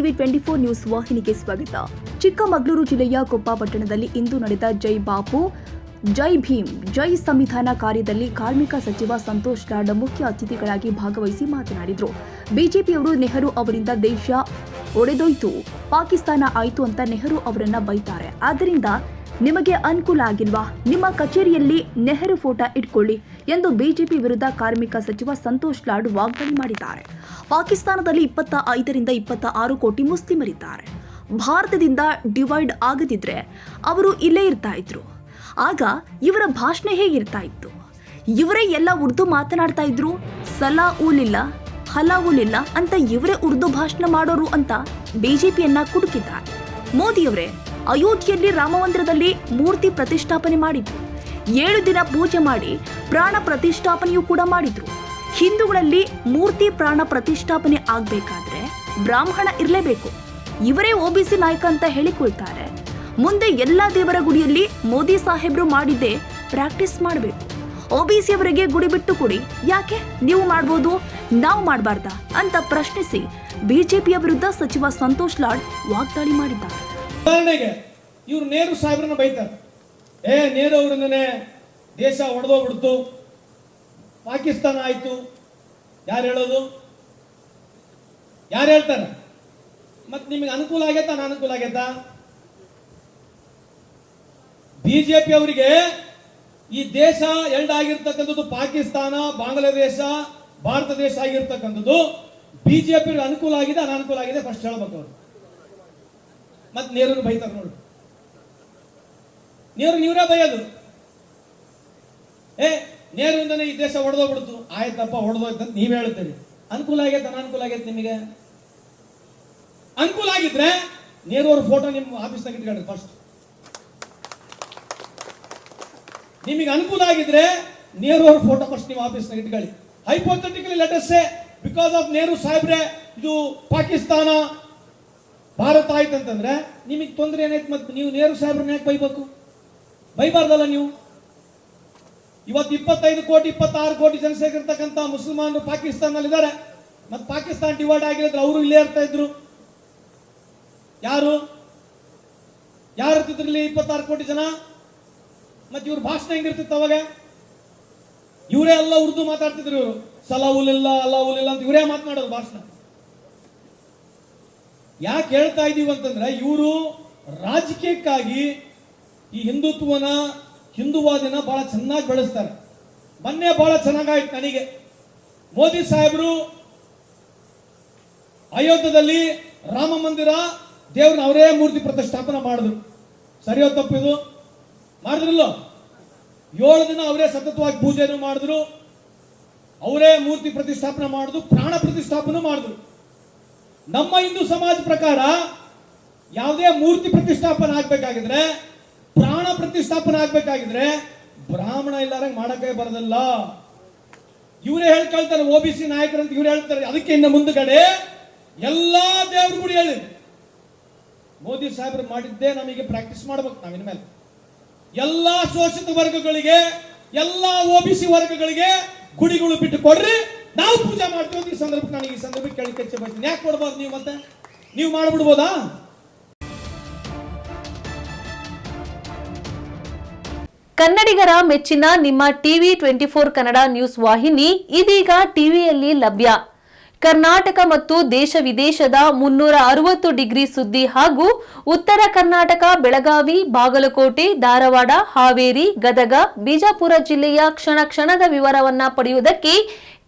TV twenty four news ವಾಹಿನಿಗೆ ಸ್ವಾಗತ. ಚಿಕ್ಕಮಗಳೂರು ಜಿಲ್ಲೆಯ ಕೊಪ್ಪ ಪಟ್ಟಣದಲ್ಲಿ ಇಂದು ನಡೆದ ಜೈ ಬಾಪು, ಜೈ ಭೀಮ್, ಜೈ ಸಂವಿಧಾನ ಕಾರ್ಯದಲ್ಲಿ ಕಾರ್ಮಿಕ ಸಚಿವ ಸಂತೋಷ್ ಲಾಡ್ ಮುಖ್ಯ ಅತಿಥಿಗಳಾಗಿ ಭಾಗವಹಿಸಿ ಮಾತನಾಡಿದರು. ಬಿಜೆಪಿಯವರು ನೆಹರು ಅವರಿಂದ ದೇಶ ಒಡೆದೊಯ್ತು, ಪಾಕಿಸ್ತಾನ ಆಯ್ತು ಅಂತ ನೆಹರು ಅವರನ್ನ ಬೈತಾರೆ. ಆದ್ದರಿಂದ ನಿಮಗೆ ಅನುಕೂಲ ಆಗಿಲ್ವಾ ನಿಮ್ಮ ಕಚೇರಿಯಲ್ಲಿ ನೆಹರು ಫೋಟೋ ಇಟ್ಕೊಳ್ಳಿ ಎಂದು ಬಿಜೆಪಿ ವಿರುದ್ಧ ಕಾರ್ಮಿಕ ಸಚಿವ ಸಂತೋಷ್ ಲಾಡ್ ವಾಗ್ದಾಳಿ ಮಾಡಿದ್ದಾರೆ. ಪಾಕಿಸ್ತಾನದಲ್ಲಿ ಇಪ್ಪತ್ತ ಐದರಿಂದ ಇಪ್ಪತ್ತ ಆರು ಕೋಟಿ ಮುಸ್ಲಿಮರಿದ್ದಾರೆ. ಭಾರತದಿಂದ ಡಿವೈಡ್ ಆಗದಿದ್ರೆ ಅವರು ಇಲ್ಲೇ ಇರ್ತಾ ಇದ್ರು. ಆಗ ಇವರ ಭಾಷಣ ಹೇಗಿರ್ತಾ ಇತ್ತು? ಇವರೇ ಎಲ್ಲ ಉರ್ದು ಮಾತನಾಡ್ತಾ ಇದ್ರು? ಸಲಾ ಊಲಿಲ್ಲ ಹಲಾವುಲಿಲ್ಲ ಅಂತ ಇವರೇ ಉರ್ದು ಭಾಷಣ ಮಾಡೋರು ಅಂತ ಬಿಜೆಪಿಯನ್ನ ಕುಡುಕಿದ್ದಾರೆ ಮೋದಿಯವರೇ ಅಯೋಧ್ಯೆಯಲ್ಲಿ ರಾಮಮಂದಿರದಲ್ಲಿ ಮೂರ್ತಿ ಪ್ರತಿಷ್ಠಾಪನೆ ಮಾಡಿದ್ರು. ಏಳು ದಿನ ಪೂಜೆ ಮಾಡಿ ಪ್ರಾಣ ಪ್ರತಿಷ್ಠಾಪನೆಯೂ ಕೂಡ ಮಾಡಿದ್ರು. ಹಿಂದೂಗಳಲ್ಲಿ ಮೂರ್ತಿ ಪ್ರಾಣ ಪ್ರತಿಷ್ಠಾಪನೆ ಆಗ್ಬೇಕಾದ್ರೆ ಬ್ರಾಹ್ಮಣ ಇರಲೇಬೇಕು. ಇವರೇ ಒಬಿಸಿ ನಾಯಕ ಅಂತ ಹೇಳಿಕೊಳ್ತಾರೆ. ಮುಂದೆ ಎಲ್ಲ ದೇವರ ಗುಡಿಯಲ್ಲಿ ಮೋದಿ ಸಾಹೇಬ್ರು ಮಾಡಿದ್ದೇ ಪ್ರಾಕ್ಟೀಸ್ ಮಾಡಬೇಕು. ಒಬಿಸಿ ಅವರಿಗೆ ಗುಡಿ ಬಿಟ್ಟು ಕೊಡಿ. ಯಾಕೆ? ನೀವು ಮಾಡ್ಬೋದು, ನಾವು ಮಾಡಬಾರ್ದಾ ಅಂತ ಪ್ರಶ್ನಿಸಿ ಬಿಜೆಪಿಯ ವಿರುದ್ಧ ಸಚಿವ ಸಂತೋಷ್ ಲಾಡ್ ವಾಗ್ದಾಳಿ ಮಾಡಿದ್ದಾರೆ. ಉದಾಹರಣೆಗೆ, ಇವ್ರು ನೇರು ಸಾಹೇಬ್ರನ್ನ ಬೈತಾರೆ. ಏ ನೇರು ಅವರಿಂದನೇ ದೇಶ ಒಡೆದೋಗ್ಬಿಡ್ತು. ಪಾಕಿಸ್ತಾನ ಆಯ್ತು. ಯಾರು ಹೇಳೋದು? ಯಾರು ಹೇಳ್ತಾರೆ? ಮತ್ತೆ ನಿಮಗೆ ಅನುಕೂಲ ಆಗೈತಾ ಅನಾನುಕೂಲ ಆಗೈತಾ? ಬಿಜೆಪಿ ಅವರಿಗೆ ಈ ದೇಶ ಎರಡಾಗಿರ್ತಕ್ಕಂಥದ್ದು ಪಾಕಿಸ್ತಾನ, ಬಾಂಗ್ಲಾದೇಶ, ಭಾರತ ದೇಶ ಆಗಿರ್ತಕ್ಕಂಥದ್ದು ಬಿಜೆಪಿ ಅನುಕೂಲ ಆಗಿದೆ, ಅನಾನುಕೂಲ ಆಗಿದೆ ಫಸ್ಟ್ ಹೇಳ್ಬೇಕು ಅವರು. ಮತ್ ನೇರನ್ನು ಬೈತಾರ ನೋಡು. ನೇರ ನೀವರೇ ಬೈಯೋದು? ಏ ನೇರಿಂದನೇ ಈ ದೇಶ ಹೊಡೆದೋಗ್ಬಿಡ್ತು ಆಯ್ತಪ್ಪ ಹೊಡೆದೋಯ್ತು ಅಂತ ನೀವ್ ಹೇಳ್ತೀರಿ ಅನುಕೂಲ ಆಗೈತೆ, ಅನಾನುಕೂಲ ಆಗೈತೆ ನಿಮಗೆ? ಅನುಕೂಲ ಆಗಿದ್ರೆ ನೇರು ಅವ್ರ ಫೋಟೋ ನಿಮ್ಮ ಆಫೀಸ್ನಾಗ ಇಟ್ಕೊಳ್ಳಿ ಫಸ್ಟ್ ನಿಮಗೆ ಅನುಕೂಲ ಆಗಿದ್ರೆ ನೇರು ಅವ್ರ ಫೋಟೋ ಫಸ್ಟ್ ನೀವು ಆಫೀಸ್ನಾಗ ಇಟ್ಕೊಳ್ಳಿ. Hypothetically let's because of Nehru ಸಾಹೇಬ್ರೆ, ಇದು ಪಾಕಿಸ್ತಾನ ಭಾರತ ಆಯ್ತು ಅಂತಂದ್ರೆ ನಿಮಗೆ ತೊಂದರೆ ಏನಾಯ್ತು ಮತ್ತೆ ನೀವು ನೇರು ಸಾಹೇಬ್ರನ್ನ ಯಾಕೆ ಬೈಬೇಕು? ಬೈಬಾರ್ದಲ್ಲ ನೀವು? ಇವತ್ತು ಇಪ್ಪತ್ತೈದು ಕೋಟಿ, ಇಪ್ಪತ್ತಾರು ಕೋಟಿ ಜನಸಂಖ್ಯೆ ಸೇರಿರ್ತಕ್ಕಂಥ ಮುಸಲ್ಮಾನರು ಪಾಕಿಸ್ತಾನದಲ್ಲಿ ಇದ್ದಾರೆ ಮತ್ತೆ ಪಾಕಿಸ್ತಾನ ಡಿವೈಡ್ ಆಗಿರೋದ್ರೆ ಅವರು ಇಲ್ಲೇ ಇರ್ತಾ ಇದ್ರು. ಯಾರು? ಯಾರು ಇರ್ತಿದ್ರು ಇಲ್ಲಿ ಇಪ್ಪತ್ತಾರು ಕೋಟಿ ಜನ? ಮತ್ತೆ ಇವ್ರ ಭಾಷಣ ಹೆಂಗಿರ್ತಿತ್ತು ಅವಾಗ? ಇವರೇ ಎಲ್ಲ ಉರ್ದು ಮಾತಾಡ್ತಿದ್ರು ಇವರು. ಸಲಾವುಲಿಲ್ಲ ಅಲ್ಲಾವುಲಿಲ್ಲ ಅಂತ ಇವರೇ ಮಾತನಾಡೋದು ಭಾಷಣ. ಯಾಕೆ ಹೇಳ್ತಾ ಇದೀವಿ ಅಂತಂದ್ರೆ ಇವರು ರಾಜಕೀಯಕ್ಕಾಗಿ ಈ ಹಿಂದುತ್ವನ, ಹಿಂದುವಾದಿನ ಬಹಳ ಚೆನ್ನಾಗಿ ಬೆಳೆಸ್ತಾರೆ. ಮೊನ್ನೆ ಬಹಳ ಚೆನ್ನಾಗಾಯ್ತು ನನಗೆ. ಮೋದಿ ಸಾಹೇಬರು ಅಯೋಧ್ಯದಲ್ಲಿ ರಾಮ ಮಂದಿರ ದೇವ್ರನ್ನ ಅವರೇ ಮೂರ್ತಿ ಪ್ರತಿಷ್ಠಾಪನೆ ಮಾಡಿದ್ರು. ಸರಿಯೋ ತಪ್ಪಿದು ಮಾಡಿದ್ರಲ್ಲೋ? ಏಳು ದಿನ ಅವರೇ ಸತತವಾಗಿ ಪೂಜೆಯನ್ನು ಮಾಡಿದ್ರು. ಅವರೇ ಮೂರ್ತಿ ಪ್ರತಿಷ್ಠಾಪನೆ ಮಾಡಿದ್ರು, ಪ್ರಾಣ ಪ್ರತಿಷ್ಠಾಪನೆ ಮಾಡಿದ್ರು. ನಮ್ಮ ಹಿಂದೂ ಸಮಾಜ ಪ್ರಕಾರ ಯಾವುದೇ ಮೂರ್ತಿ ಪ್ರತಿಷ್ಠಾಪನೆ ಆಗ್ಬೇಕಾಗಿದ್ರೆ, ಪ್ರಾಣ ಪ್ರತಿಷ್ಠಾಪನೆ ಆಗ್ಬೇಕಾಗಿದ್ರೆ ಬ್ರಾಹ್ಮಣ ಇಲ್ಲಾರ ಮಾಡಕ್ಕೆ ಬರದಲ್ಲ. ಇವರೇ ಹೇಳ್ಕೊಳ್ತಾರೆ ಒ ಬಿ ಸಿ ನಾಯಕರು ಅಂತ ಇವ್ರು ಹೇಳ್ತಾರೆ. ಅದಕ್ಕೆ ಇನ್ನು ಮುಂದುಗಡೆ ಎಲ್ಲಾ ದೇವರು ಕೂಡ ಹೇಳಿ. ಮೋದಿ ಸಾಹೇಬರು ಮಾಡಿದ್ದೇ ನಮಗೆ ಪ್ರಾಕ್ಟೀಸ್ ಮಾಡ್ಬೇಕು ನಾವು ಇನ್ಮೇಲೆ. ಎಲ್ಲಾ ಶೋಷಿತ ವರ್ಗಗಳಿಗೆ, ಎಲ್ಲಾ ಒ ಬಿ ಸಿ ವರ್ಗಗಳಿಗೆ ಗುಡಿಗಳು ಬಿಟ್ಟು ಕೊಡ್ರಿ. ನಾವು ಪೂಜೆ ಮಾಡ್ತೀವಿ, ಈ ಸಂದರ್ಭಕ್ಕೆ ನನಗೆ ಈ ಸಂದರ್ಭಕ್ಕೆ ಕೇಳಿ ಕೆಚ್ಚೆ ಬಯಸ್ತೀನಿ. ಯಾಕೆ ಕೊಡ್ಬಾರ್ದು ನೀವು ಮತ್ತೆ? ನೀವು ಮಾಡ್ಬಿಡ್ಬೋದಾ? ಕನ್ನಡಿಗರ ಮೆಚ್ಚಿನ ನಿಮ್ಮ TV twenty four Kannada news ವಾಹಿನಿ ಇದೀಗ ಟಿವಿಯಲ್ಲಿ ಲಭ್ಯ. ಕರ್ನಾಟಕ ಮತ್ತು ದೇಶ ವಿದೇಶದ ಮುನ್ನೂರ ಅರವತ್ತು ಡಿಗ್ರಿ ಸುದ್ದಿ ಹಾಗೂ ಉತ್ತರ ಕರ್ನಾಟಕ, ಬೆಳಗಾವಿ, ಬಾಗಲಕೋಟೆ, ಧಾರವಾಡ, ಹಾವೇರಿ, ಗದಗ, ಬಿಜಾಪುರ ಜಿಲ್ಲೆಯ ಕ್ಷಣ ಕ್ಷಣದ ವಿವರವನ್ನ ಪಡೆಯುವುದಕ್ಕೆ